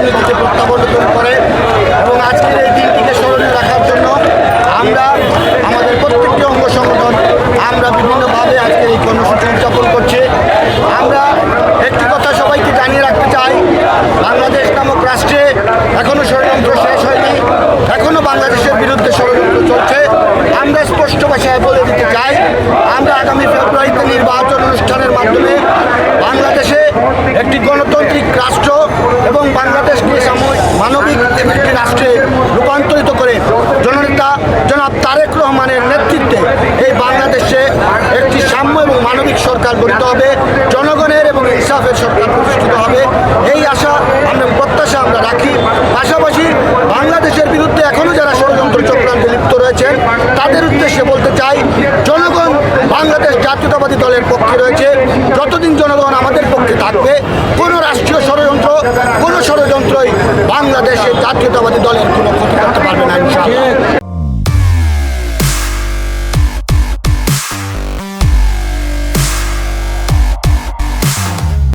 রাজনীতিতে প্রত্যাবর্তন করে এবং আজকের এই দিনটিকে স্মরণীয় রাখার জন্য আমরা, আমাদের প্রত্যেকটি অঙ্গ সংগঠন, আমরা বিভিন্নভাবে আজকের এই কর্মসূচি উদযাপন করছি। আমরা একটি কথা সবাইকে জানিয়ে রাখতে চাই, বাংলাদেশ নামক রাষ্ট্রে এখনও ষড়যন্ত্র শেষ হয়নি এখনও বাংলাদেশের বিরুদ্ধে ষড়যন্ত্র চলছে। আমরা স্পষ্ট ভাষায় বলে দিতে চাই, আমরা আগামী ফেব্রুয়ারিতে নির্বাচন অনুষ্ঠান রাষ্ট্রে রূপান্তরিত করে জননেতা জনাব তারেক রহমানের নেতৃত্বে এই বাংলাদেশে একটি সাম্য এবং মানবিক সরকার গঠিত হবে, জনগণের এবং ইনসাফের সরকার প্রতিষ্ঠিত হবে। এই আশা আমরা প্রত্যাশা আমরা রাখি। পাশাপাশি বাংলাদেশের বিরুদ্ধে এখনও যারা ষড়যন্ত্র চক্রান্তে লিপ্ত রয়েছেন, তাদের উদ্দেশ্যে বলতে চাই, জনগণ বাংলাদেশ জাতীয়তাবাদী দলের পক্ষে রয়েছে। যতদিন জনগণ আমাদের পক্ষে থাকবে, কোনো রাষ্ট্রীয় ষড়যন্ত্র, কোনো ষড়যন্ত্রই বাংলাদেশের জাতীয়তাবাদী দলের কোনো ক্ষতি করতে পারবে